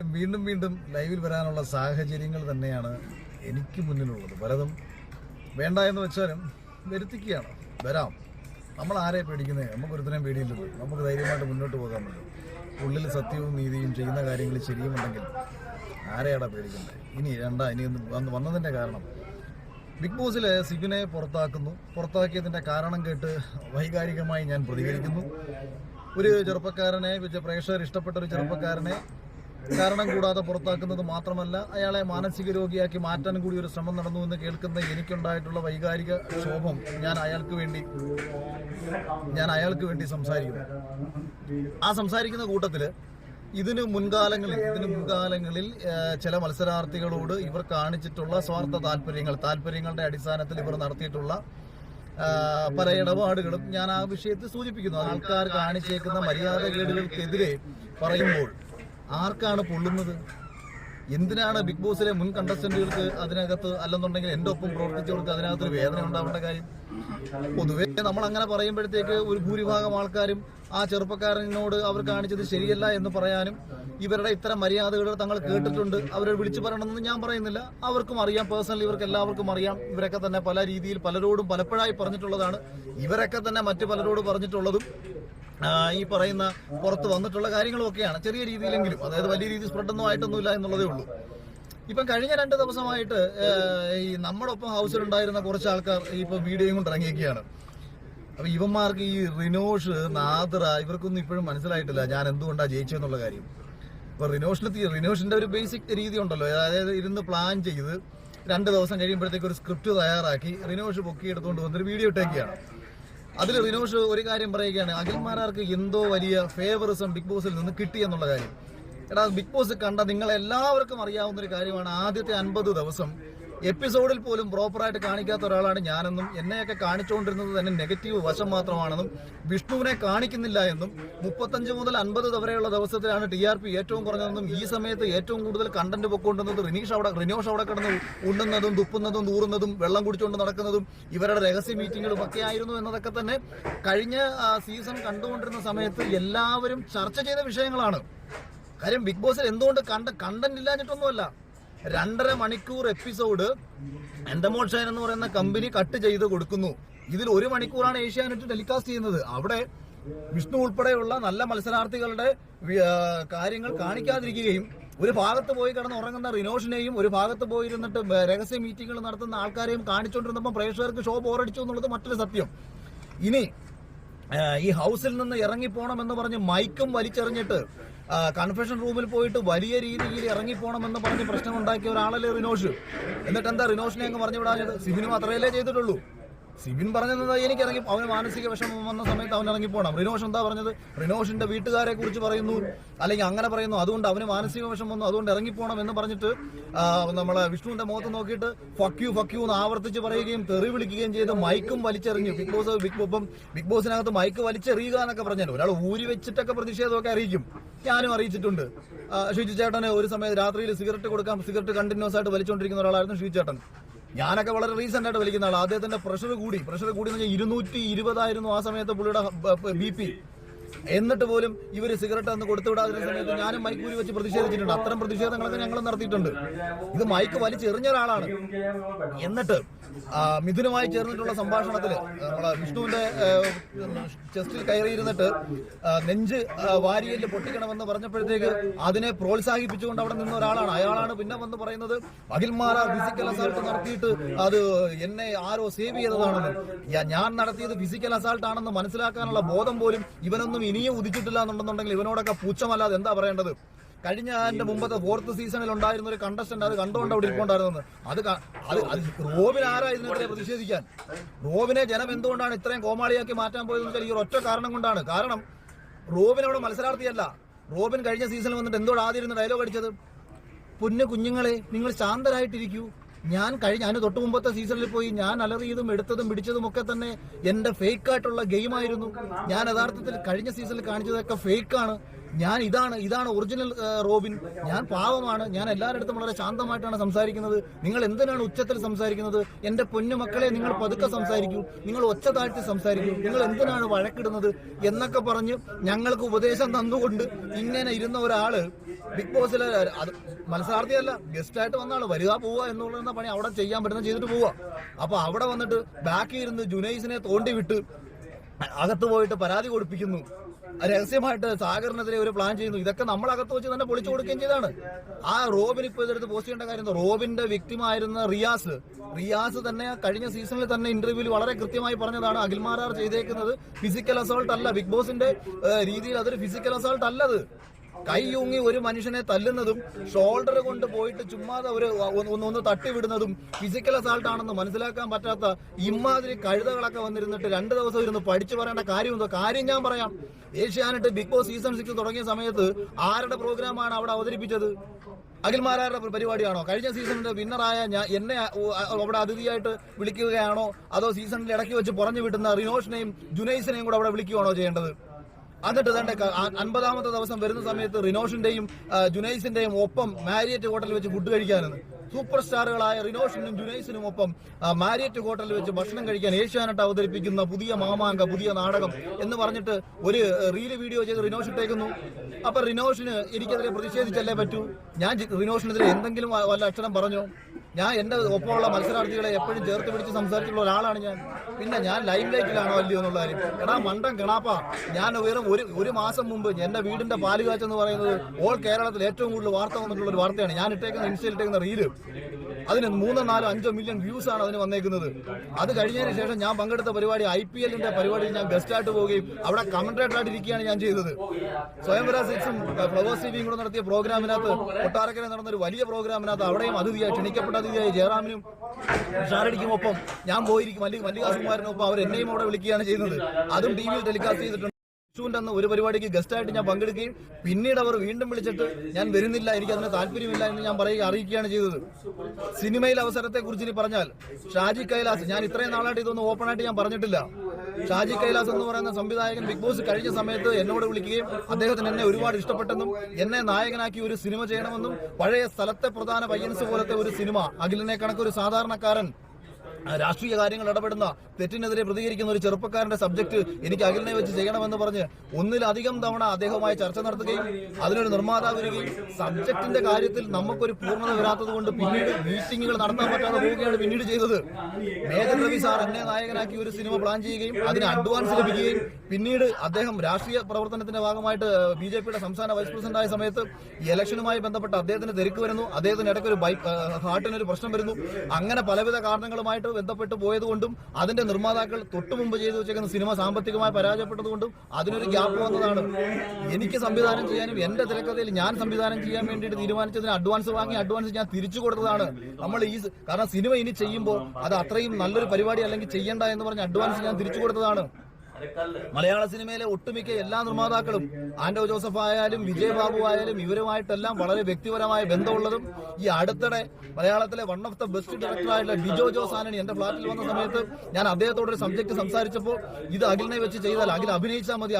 വീണ്ടും വീണ്ടും ലൈവിൽ വരാനുള്ള സാഹചര്യങ്ങൾ തന്നെയാണ് എനിക്ക് മുന്നിലുള്ളത്. പലതും വേണ്ട എന്ന് വെച്ചാലും വരുത്തിക്കുകയാണ്. വരാം. നമ്മൾ ആരെ പേടിക്കുന്നത് നമുക്ക് പേടിയില്ലത് നമുക്ക് ധൈര്യമായിട്ട് മുന്നോട്ട് പോകാൻ പറ്റും. ഉള്ളിൽ സത്യവും നീതിയും ചെയ്യുന്ന കാര്യങ്ങൾ ശരിയുമുണ്ടെങ്കിൽ ആരെയാടാ പേടിക്കുന്നത് ഇനി രണ്ടാ ഇനി വന്ന് വന്നതിന്റെ കാരണം. ബിഗ് ബോസിൽ സിബിനെ പുറത്താക്കുന്നു. പുറത്താക്കിയതിന്റെ കാരണം കേട്ട് വൈകാരികമായി ഞാൻ പ്രതികരിക്കുന്നു. ഒരു ചെറുപ്പക്കാരനെ പ്രേക്ഷകർ ഇഷ്ടപ്പെട്ട ഒരു ചെറുപ്പക്കാരനെ കാരണം കൂടാതെ പുറത്താക്കുന്നത് മാത്രമല്ല അയാളെ മാനസിക രോഗിയാക്കി മാറ്റാൻ കൂടി ഒരു ശ്രമം നടന്നു എന്ന് കേൾക്കുന്ന എനിക്കുണ്ടായിട്ടുള്ള വൈകാരിക ക്ഷോഭം ഞാൻ അയാൾക്ക് വേണ്ടി ഞാൻ അയാൾക്ക് വേണ്ടി സംസാരിക്കുന്നു. ആ സംസാരിക്കുന്ന കൂട്ടത്തിൽ ഇതിന് മുൻകാലങ്ങളിൽ ഇതിന് മുൻകാലങ്ങളിൽ ചില മത്സരാർത്ഥികളോട് ഇവർ കാണിച്ചിട്ടുള്ള സ്വാർത്ഥ താല്പര്യങ്ങൾ താല്പര്യങ്ങളുടെ അടിസ്ഥാനത്തിൽ ഇവർ നടത്തിയിട്ടുള്ള പല ഇടപാടുകളും ഞാൻ ആ വിഷയത്തിൽ സൂചിപ്പിക്കുന്നു. ആൾക്കാർ കാണിച്ചേക്കുന്ന മര്യാദകേടുകൾക്കെതിരെ പറയുമ്പോൾ ആർക്കാണ് പൊള്ളുന്നത്? എന്തിനാണ് ബിഗ് ബോസിലെ മുൻ കണ്ടസ്റ്റന്റുകൾക്ക് അതിനകത്ത് അല്ലെന്നുണ്ടെങ്കിൽ എന്റെ ഒപ്പം പ്രവർത്തിച്ചവർക്ക് അതിനകത്ത് ഒരു വേദന ഉണ്ടാവേണ്ട കാര്യം? പൊതുവെ നമ്മൾ അങ്ങനെ പറയുമ്പോഴത്തേക്ക് ഒരു ഭൂരിഭാഗം ആൾക്കാരും ആ ചെറുപ്പക്കാരനോട് അവർ കാണിച്ചത് ശരിയല്ല എന്ന് പറയാനും ഇവരുടെ ഇത്തരം മര്യാദകൾ തങ്ങൾ കേട്ടിട്ടുണ്ട്. അവരെ വിളിച്ചു പറയണമെന്ന് ഞാൻ പറയുന്നില്ല. അവർക്കും അറിയാം. പേഴ്സണലി ഇവർക്ക് എല്ലാവർക്കും അറിയാം. ഇവരൊക്കെ തന്നെ പല രീതിയിൽ പലരോടും പലപ്പോഴായി പറഞ്ഞിട്ടുള്ളതാണ്. ഇവരൊക്കെ തന്നെ മറ്റു പലരോട് പറഞ്ഞിട്ടുള്ളതും ഈ പറയുന്ന പുറത്ത് വന്നിട്ടുള്ള കാര്യങ്ങളൊക്കെയാണ് ചെറിയ രീതിയിലെങ്കിലും. അതായത് വലിയ രീതിയിൽ സ്പ്രെഡൊന്നും ആയിട്ടൊന്നുമില്ല എന്നുള്ളതേ ഉള്ളൂ. ഇപ്പം കഴിഞ്ഞ രണ്ട് ദിവസമായിട്ട് ഈ നമ്മുടെ ഒപ്പം ഹൗസിലുണ്ടായിരുന്ന കുറച്ച് ആൾക്കാർ ഇപ്പം വീഡിയോയും കൊണ്ട് ഇറങ്ങിയൊക്കെയാണ് അപ്പൊ ഇവന്മാർക്ക് ഈ റിനോഷ് നാദ്ര ഇവർക്കൊന്നും ഇപ്പോഴും മനസ്സിലായിട്ടില്ല ഞാൻ എന്തുകൊണ്ടാണ് ജയിച്ചെന്നുള്ള കാര്യം. അപ്പൊ റിനോഷിന് റിനോഷിന്റെ ഒരു ബേസിക് രീതി ഉണ്ടല്ലോ അതായത് ഇരുന്ന് പ്ലാൻ ചെയ്ത് രണ്ട് ദിവസം കഴിയുമ്പോഴത്തേക്ക് ഒരു സ്ക്രിപ്റ്റ് തയ്യാറാക്കി റിനോഷ് പൊക്കിയെടുത്തുകൊണ്ട് വന്നൊരു വീഡിയോ ഇട്ടേക്കാണ് അതിൽ റിനോഷ് ഒരു കാര്യം പറയുകയാണ്. അഖിൽമാരാർക്ക് എന്തോ വലിയ ഫേവറിസം ബിഗ് ബോസിൽ നിന്ന് കിട്ടി എന്നുള്ള കാര്യം. എടാ ബിഗ് ബോസ് കണ്ട നിങ്ങൾ എല്ലാവർക്കും അറിയാവുന്ന ഒരു കാര്യമാണ് ആദ്യത്തെ അൻപത് ദിവസം എപ്പിസോഡിൽ പോലും പ്രോപ്പറായിട്ട് കാണിക്കാത്ത ഒരാളാണ് ഞാനെന്നും എന്നെയൊക്കെ കാണിച്ചുകൊണ്ടിരുന്നത് തന്നെ നെഗറ്റീവ് വശം മാത്രമാണെന്നും വിഷ്ണുവിനെ കാണിക്കുന്നില്ല എന്നും മുപ്പത്തഞ്ച് മുതൽ അൻപത് വരെയുള്ള ദിവസത്തിലാണ് ടി ആർ പി ഏറ്റവും കുറഞ്ഞതെന്നും ഈ സമയത്ത് ഏറ്റവും കൂടുതൽ കണ്ടന്റ് പൊക്കൊണ്ടുന്നത് റിനീഷ് അവിടെ റിനോഷ് അവിടെ കിടന്ന് ഉണ്ണുന്നതും തുപ്പുന്നതും നൂറുന്നതും വെള്ളം കുടിച്ചുകൊണ്ട് നടക്കുന്നതും ഇവരുടെ രഹസ്യ മീറ്റിങ്ങുകളും ഒക്കെ ആയിരുന്നു എന്നതൊക്കെ തന്നെ കഴിഞ്ഞ സീസൺ കണ്ടുകൊണ്ടിരുന്ന സമയത്ത് എല്ലാവരും ചർച്ച ചെയ്ത വിഷയങ്ങളാണ്. കാര്യം ബിഗ് ബോസിൽ എന്തുകൊണ്ട് കണ്ട കണ്ടന്റ് ഇല്ലാഞ്ഞിട്ടൊന്നുമല്ല. രണ്ടര മണിക്കൂർ എപ്പിസോഡ് ഷൈൻ എന്ന് പറയുന്ന കമ്പനി കട്ട് ചെയ്ത് കൊടുക്കുന്നു. ഇതിൽ ഒരു മണിക്കൂറാണ് ഏഷ്യാനെറ്റ് ടെലികാസ്റ്റ് ചെയ്യുന്നത്. അവിടെ വിഷ്ണു ഉൾപ്പെടെയുള്ള നല്ല മത്സരാർത്ഥികളുടെ കാര്യങ്ങൾ കാണിക്കാതിരിക്കുകയും ഒരു ഭാഗത്ത് പോയി കിടന്ന് ഉറങ്ങുന്ന റിനോഷിനെയും ഒരു ഭാഗത്ത് പോയിരുന്നിട്ട് രഹസ്യ മീറ്റിംഗുകൾ നടത്തുന്ന ആൾക്കാരെയും കാണിച്ചുകൊണ്ടിരുന്നപ്പോൾ പ്രേക്ഷകർക്ക് ഷോ ബോറടിച്ചു എന്നുള്ളത് മറ്റൊരു സത്യം. ഇനി ഈ ഹൗസിൽ നിന്ന് ഇറങ്ങിപ്പോണം എന്ന് പറഞ്ഞ് മൈക്കും വലിച്ചെറിഞ്ഞിട്ട് കൺഫെഷൻ റൂമിൽ പോയിട്ട് വലിയ രീതിയിൽ ഇറങ്ങിപ്പോണമെന്ന് പറഞ്ഞ് പ്രശ്നം ഉണ്ടാക്കിയ ഒരാളല്ലേ റിനോഷ്. എന്നിട്ട് എന്താ റിനോഷിനെ അങ്ങ് പറഞ്ഞു വിടാഞ്ഞത്? സിബിനും അത്രയല്ലേ ചെയ്തിട്ടുള്ളൂ. സിബിൻ പറഞ്ഞത് എനിക്ക് ഇറങ്ങി അവന് മാനസിക വിഷമം വന്ന സമയത്ത് അവൻ ഇറങ്ങിപ്പോണം റിനോഷ് എന്താ പറഞ്ഞത്? റിനോഷിന്റെ വീട്ടുകാരെ കുറിച്ച് പറയുന്നു. അല്ലെങ്കിൽ അങ്ങനെ പറയുന്നു. അതുകൊണ്ട് അവന് മാനസിക വിഷമം വന്നു. അതുകൊണ്ട് ഇറങ്ങിപ്പോണം എന്ന് പറഞ്ഞിട്ട് നമ്മളെ വിഷ്ണുവിന്റെ മുഖത്ത് നോക്കിയിട്ട് ഫക്യു ഫക്യു എന്ന് ആവർത്തിച്ച് പറയുകയും തെറി വിളിക്കുകയും ചെയ്ത് മൈക്കും വലിച്ചെറിഞ്ഞു. ബിഗ് ബോസ് ബിഗ് ബോസും ബിഗ് ബോസിനകത്ത് മൈക്ക് വലിച്ചെറിയുക എന്നൊക്കെ പറഞ്ഞു ഒരാൾ ഊരി വെച്ചിട്ടൊക്കെ പ്രതിഷേധമൊക്കെ അറിയിക്കും. ഞാനും അറിയിച്ചിട്ടുണ്ട്. ആ, ചേട്ടന് ഒരു സമയത്ത് രാത്രിയിൽ സിഗരറ്റ് കൊടുക്കാൻ സിഗരറ്റ് കണ്ടിന്യൂസ് ആയിട്ട് വലിച്ചുകൊണ്ടിരിക്കുന്ന ഒരാളായിരുന്നു ഷിജു ചേട്ടൻ. ഞാനൊക്കെ വളരെ റീസെന്റ് ആയിട്ട് വലിക്കുന്ന ആൾ അദ്ദേഹത്തിന്റെ പ്രഷർ കൂടി. പ്രഷർ കൂടി എന്ന് വെച്ചാൽ ഇരുന്നൂറ്റി ഇരുപതായിരുന്നു ആ സമയത്ത് പുള്ളിയുടെ ബി പി എന്നിട്ട് പോലും ഇവർ സിഗരറ്റ് അന്ന് കൊടുത്തുവിടാതിരുന്ന സമയത്ത് ഞാനും മൈക്ക് കൂലി വെച്ച് പ്രതിഷേധിച്ചിട്ടുണ്ട്. അത്തരം പ്രതിഷേധങ്ങളൊക്കെ ഞങ്ങൾ നടത്തിയിട്ടുണ്ട്. ഇത് മൈക്ക് വലിച്ചെറിഞ്ഞ ഒരാളാണ്. എന്നിട്ട് മിഥുനുമായി ചേർന്നിട്ടുള്ള സംഭാഷണത്തിൽ നമ്മളെ വിഷ്ണുവിന്റെ ചെസ്റ്റിൽ കയറിയിരുന്നിട്ട് നെഞ്ച് വാരിയൽ പൊട്ടിക്കണമെന്ന് പറഞ്ഞപ്പോഴത്തേക്ക് അതിനെ പ്രോത്സാഹിപ്പിച്ചുകൊണ്ട് അവിടെ നിന്ന ഒരാളാണ്. അയാളാണ് പിന്നെ വന്ന് പറയുന്നത് അഖിൽമാര ഫിസിക്കൽ അസാൾട്ട് നടത്തിയിട്ട് അത് എന്നെ ആരോ സേവ് ചെയ്തതാണെന്ന്. ഞാൻ നടത്തിയത് ഫിസിക്കൽ അസാൾട്ട് ആണെന്ന് മനസ്സിലാക്കാനുള്ള ബോധം പോലും ഇവനൊന്നും ഇനിയും ഉദിച്ചിട്ടില്ല എന്നുണ്ടെന്നുണ്ടെങ്കിൽ ഇവനോടൊക്കെ പൂച്ചമല്ലാതെ എന്താ പറയേണ്ടത്? കഴിഞ്ഞ എന്റെ മുമ്പത്തെ ഫോർത്ത് സീസണിൽ ഉണ്ടായിരുന്ന ഒരു കണ്ടസ്റ്റന്റ് അത് കണ്ടുകൊണ്ട് അവിടെ ഇരിപ്പുണ്ടായിരുന്നത്? അത് അത് റോബിൻ ആരാ ഇതിനെതിരെ പ്രതിഷേധിക്കാൻ? റോബിനെ ജനം എന്തുകൊണ്ടാണ് ഇത്രയും കോമാളിയാക്കി മാറ്റാൻ പോയതെന്ന് വെച്ചാൽ ഈ ഒറ്റ കാരണം കൊണ്ടാണ്. കാരണം റോബിൻ അവിടെ മത്സരാർത്ഥിയല്ല. റോബിൻ കഴിഞ്ഞ സീസണിൽ വന്നിട്ട് എന്തോട് ഡയലോഗ് അടിച്ചത്? പൊന്നു കുഞ്ഞുങ്ങളെ നിങ്ങൾ ശാന്തരായിട്ടിരിക്കൂ. ഞാൻ കഴിഞ്ഞ അതിന് തൊട്ട് മുമ്പത്തെ സീസണിൽ പോയി ഞാൻ അലറിയതും എടുത്തതും പിടിച്ചതും ഒക്കെ തന്നെ എന്റെ ഗെയിം ആയിരുന്നു. ഞാൻ യഥാർത്ഥത്തിൽ കഴിഞ്ഞ സീസണിൽ കാണിച്ചതൊക്കെ ഫേക്കാണ് ഞാൻ ഇതാണ് ഇതാണ് ഒറിജിനൽ റോബിൻ. ഞാൻ പാവമാണ്. ഞാൻ എല്ലാവരുടെ വളരെ ശാന്തമായിട്ടാണ് സംസാരിക്കുന്നത്. നിങ്ങൾ എന്തിനാണ് ഉച്ചത്തിൽ സംസാരിക്കുന്നത്? എന്റെ പൊന്നു മക്കളെ നിങ്ങൾ പതുക്കെ സംസാരിക്കൂ. നിങ്ങൾ ഒച്ച താഴ്ത്തി സംസാരിക്കൂ. നിങ്ങൾ എന്തിനാണ് വഴക്കിടുന്നത് എന്നൊക്കെ പറഞ്ഞ് ഞങ്ങൾക്ക് ഉപദേശം തന്നുകൊണ്ട് ഇങ്ങനെ ഇരുന്ന ഒരാൾ ബിഗ് ബോസിലെ അത് മത്സരാർത്ഥിയല്ല ഗസ്റ്റായിട്ട് ആൾ വരിക പോവുക എന്നുള്ള പണി അവിടെ ചെയ്യാൻ പറ്റുന്ന ചെയ്തിട്ട് പോവുക. അപ്പൊ അവിടെ വന്നിട്ട് ബാക്കി ഇരുന്ന് ജുനൈസിനെ തോണ്ടി വിട്ട് അകത്ത് പോയിട്ട് പരാതി കൊടുപ്പിക്കുന്നു. രഹസ്യമായിട്ട് സാഗറിനെതിരെ ഒരു പ്ലാൻ ചെയ്യുന്നു. ഇതൊക്കെ നമ്മൾ അകത്ത് വെച്ച് തന്നെ പൊളിച്ചു കൊടുക്കുകയും ചെയ്താണ്. ആ റോബിൻ ഇപ്പൊ ഇതെടുത്ത് പോസ്റ്റ് ചെയ്യേണ്ട കാര്യം? റോബിന്റെ വ്യക്തിമായിരുന്ന റിയാസ് റിയാസ് തന്നെ കഴിഞ്ഞ സീസണിൽ തന്നെ ഇന്റർവ്യൂവിൽ വളരെ കൃത്യമായി പറഞ്ഞതാണ് അഖിൽമാരാർ ചെയ്തേക്കുന്നത്. ഫിസിക്കൽ അസോൾട്ട് അല്ല. ബിഗ് ബോസിന്റെ രീതിയിൽ അതൊരു ഫിസിക്കൽ അസോൾട്ട് അല്ലത്. കൈയൂങ്ങി ഒരു മനുഷ്യനെ തല്ലുന്നതും ഷോൾഡർ കൊണ്ട് പോയിട്ട് ചുമ്മാതെ ഒരു ഒന്ന് ഒന്ന് തട്ടിവിടുന്നതും തട്ടി വിടുന്നതും ഫിസിക്കൽ അസാൾട്ട് ആണെന്ന് മനസ്സിലാക്കാൻ പറ്റാത്ത ഇമാതിരി കഴുതകളൊക്കെ വന്നിരുന്നിട്ട് രണ്ട് ദിവസം ഇരുന്ന് പഠിച്ചു പറയേണ്ട കാര്യം എന്തോ കാര്യം ഞാൻ പറയാം. Asianet Big Boss season six തുടങ്ങിയ സമയത്ത് ആരുടെ പ്രോഗ്രാമാണ് അവിടെ അവതരിപ്പിച്ചത്? അഖിൽമാരാരുടെ പരിപാടിയാണോ? കഴിഞ്ഞ സീസണിന്റെ വിന്നറായ ഞാൻ എന്നെ അവിടെ അതിഥിയായിട്ട് വിളിക്കുകയാണോ? അതോ സീസണിൽ ഇടയ്ക്ക് വെച്ച് പറഞ്ഞു വിട്ടുന്ന റിനോഷിനെയും ജുനൈസിനെയും കൂടെ അവിടെ വിളിക്കുകയാണോ ചെയ്യേണ്ടത്? എന്നിട്ട് തന്റെ അൻപതാമത്തെ ദിവസം വരുന്ന സമയത്ത് റിനോഷിന്റെയും ജുനൈസിന്റെയും ഒപ്പം മാരിയറ്റ് ഹോട്ടലിൽ വെച്ച് ഫുഡ് കഴിക്കാനെന്ന് സൂപ്പർ സ്റ്റാറുകളായ റിനോഷിനും ജുനൈസിനും ഒപ്പം മാരിയറ്റ് ഹോട്ടലിൽ വെച്ച് ഭക്ഷണം കഴിക്കാൻ ഏഷ്യാനെട്ട് അവതരിപ്പിക്കുന്ന പുതിയ മാമാങ്ക പുതിയ നാടകം എന്ന് പറഞ്ഞിട്ട് ഒരു റീൽ വീഡിയോ ചെയ്ത് റിനോഷ് ഇട്ടേക്കുന്നു. അപ്പൊ റിനോഷിന് എനിക്കെതിരെ പ്രതിഷേധിച്ചല്ലേ പറ്റൂ? ഞാൻ റിനോഷിനെതിരെ എന്തെങ്കിലും വല്ല അക്ഷരം പറഞ്ഞോ? ഞാൻ എന്റെ ഒപ്പമുള്ള മത്സരാർത്ഥികളെ എപ്പോഴും ചേർത്ത് പിടിച്ച് സംസാരിച്ചിട്ടുള്ള ഒരാളാണ് ഞാൻ. പിന്നെ ഞാൻ ലൈം ലൈറ്റിലാണോ അല്ലയോ എന്നുള്ള കാര്യം. എടാ മണ്ടൻ കിണാപ്പ. ഞാൻ വെറും ഒരു ഒരു മാസം മുമ്പ് എന്റെ വീടിന്റെ പാലുകാച്ചെന്ന് പറയുന്നത് ഓൾ കേരളത്തിൽ ഏറ്റവും കൂടുതൽ വാർത്ത വന്നിട്ടുള്ള ഒരു വാർത്തയാണ്. ഞാൻ ഇട്ടേക്കുന്ന ഇൻസ്റ്റയിൽ ഇട്ടേക്കുന്ന റീൽ അതിന് മൂന്നോ നാലോ അഞ്ചോ മില്യൺ വ്യൂസ് ആണ് അതിന് വന്നേക്കുന്നത്. അത് കഴിഞ്ഞതിന് ശേഷം ഞാൻ പങ്കെടുത്ത പരിപാടി ഐ പി എല്ലിന്റെ പരിപാടിയിൽ ഞാൻ ഗസ്റ്റ് ആയിട്ട് പോവുകയും അവിടെ കമന്റേറ്ററായിട്ട് ഇരിക്കുകയാണ് ഞാൻ ചെയ്തത്. സ്വയംവര സിക്സും ഫ്ലവേഴ്സ് ടിവിയും കൂടെ നടത്തിയ പ്രോഗ്രാമിനകത്ത് കൊട്ടാരക്കര നടന്ന ഒരു വലിയ പ്രോഗ്രാമിനകത്ത് അവിടെയും അതിഥിയായി ക്ഷണിക്കപ്പെട്ട അതിഥിയായി ജയറാമിനും ഷാരടിക്കും ഒപ്പം ഞാൻ പോയിരിക്കും. അല്ലെങ്കിൽ മല്ലികാസുമാരനൊപ്പം അവർ എന്നെയും അവിടെ വിളിക്കുകയാണ് ചെയ്യുന്നത്. അതും ടി വിയിൽ ടെലികാസ്റ്റ് ചെയ്തിട്ടുണ്ട്. അന്ന് ഒരു പരിപാടിക്ക് ഗസ്റ്റായിട്ട് ഞാൻ പങ്കെടുക്കുകയും പിന്നീട് അവർ വീണ്ടും വിളിച്ചിട്ട് ഞാൻ വരുന്നില്ല എനിക്ക് അതിന് താല്പര്യമില്ല എന്ന് ഞാൻ പറയുക അറിയിക്കുകയാണ് ചെയ്തത്. സിനിമയിൽ അവസരത്തെ കുറിച്ച് ഇനി പറഞ്ഞാൽ ഷാജി കൈലാസ് ഞാൻ ഇത്രയും നാളായിട്ട് ഇതൊന്നും ഓപ്പൺ ആയിട്ട് ഞാൻ പറഞ്ഞിട്ടില്ല. ഷാജി കൈലാസ് എന്ന് പറയുന്ന സംവിധായകൻ ബിഗ് ബോസ് കഴിഞ്ഞ സമയത്ത് എന്നോട് വിളിക്കുകയും അദ്ദേഹത്തിന് എന്നെ ഒരുപാട് ഇഷ്ടപ്പെട്ടെന്നും എന്നെ നായകനാക്കി ഒരു സിനിമ ചെയ്യണമെന്നും പഴയ സ്ഥലത്തെ പ്രധാന പയ്യൻസ് പോലത്തെ ഒരു സിനിമ അഖിലിനെ കണക്ക് ഒരു സാധാരണക്കാരൻ രാഷ്ട്രീയ കാര്യങ്ങൾ ഇടപെടുന്ന തെറ്റിനെതിരെ പ്രതികരിക്കുന്ന ഒരു ചെറുപ്പക്കാരന്റെ സബ്ജക്ട് എനിക്ക് അഖിലിനെ വെച്ച് ചെയ്യണമെന്ന് പറഞ്ഞ് ഒന്നിലധികം തവണ അദ്ദേഹവുമായി ചർച്ച നടത്തുകയും അതിനൊരു നിർമ്മാതാവ് വരികയും സബ്ജക്റ്റിന്റെ കാര്യത്തിൽ നമുക്കൊരു പൂർണത വരാത്തത് കൊണ്ട് പിന്നീട് മീറ്റിംഗുകൾ നടത്താൻ പറ്റാതെ പോവുകയാണ് പിന്നീട് ചെയ്തത്. മേജർ രവി സാർ എന്നെ നായകനാക്കി ഒരു സിനിമ പ്ലാൻ ചെയ്യുകയും അതിന് അഡ്വാൻസ് ലഭിക്കുകയും പിന്നീട് അദ്ദേഹം രാഷ്ട്രീയ പ്രവർത്തനത്തിന്റെ ഭാഗമായിട്ട് ബി ജെ പിയുടെ സംസ്ഥാന വൈസ് പ്രസിഡന്റ് ആയ സമയത്ത് ഇലക്ഷനുമായി ബന്ധപ്പെട്ട് അദ്ദേഹത്തിന് തിരക്ക് വരുന്നു. അദ്ദേഹത്തിന് ഇടയ്ക്ക് ഒരു ബൈക്ക് ഹാർട്ടിനൊരു പ്രശ്നം വരുന്നു. അങ്ങനെ പലവിധ കാരണങ്ങളുമായിട്ട് ബന്ധപ്പെട്ട് പോയതുകൊണ്ടും അതിന്റെ നിർമ്മാതാക്കൾ തൊട്ടു മുമ്പ് ചെയ്തു വെച്ചേക്കുന്ന സിനിമ സാമ്പത്തികമായി പരാജയപ്പെട്ടതുകൊണ്ടും അതിനൊരു ഗ്യാപ്പ് വന്നതാണ്. എനിക്ക് സംവിധാനം ചെയ്യാനും എന്റെ തിരക്കഥയിൽ ഞാൻ സംവിധാനം ചെയ്യാൻ വേണ്ടിയിട്ട് തീരുമാനിച്ചതിന് അഡ്വാൻസ് വാങ്ങി അഡ്വാൻസ് ഞാൻ തിരിച്ചു കൊടുത്തതാണ്. നമ്മൾ ഈ കാരണം സിനിമ ഇനി ചെയ്യുമ്പോൾ അത് അത്രയും നല്ലൊരു പരിപാടി അല്ലെങ്കിൽ ചെയ്യണ്ട എന്ന് പറഞ്ഞ് അഡ്വാൻസ് ഞാൻ തിരിച്ചു കൊടുത്തതാണ്. മലയാള സിനിമയിലെ ഒട്ടുമിക്ക എല്ലാ നിർമ്മാതാക്കളും ആന്റോ ജോസഫ് ആയാലും വിജയ് ബാബു ആയാലും ഇവരുമായിട്ടെല്ലാം വളരെ വ്യക്തിപരമായ ബന്ധമുള്ളതും ഈ അടുത്തിടെ മലയാളത്തിലെ വൺ ഓഫ് ദ ബെസ്റ്റ് ഡയറക്ടറായിട്ടുള്ള ഡിജോ ജോസ് ആനണി എന്റെ ഫ്ലാറ്റിൽ വന്ന സമയത്ത് ഞാൻ അദ്ദേഹത്തോട് ഒരു സബ്ജക്ട് സംസാരിച്ചപ്പോൾ ഇത് അഖിലിനെ വെച്ച് ചെയ്താൽ അഖിൽ അഭിനയിച്ചാൽ മതി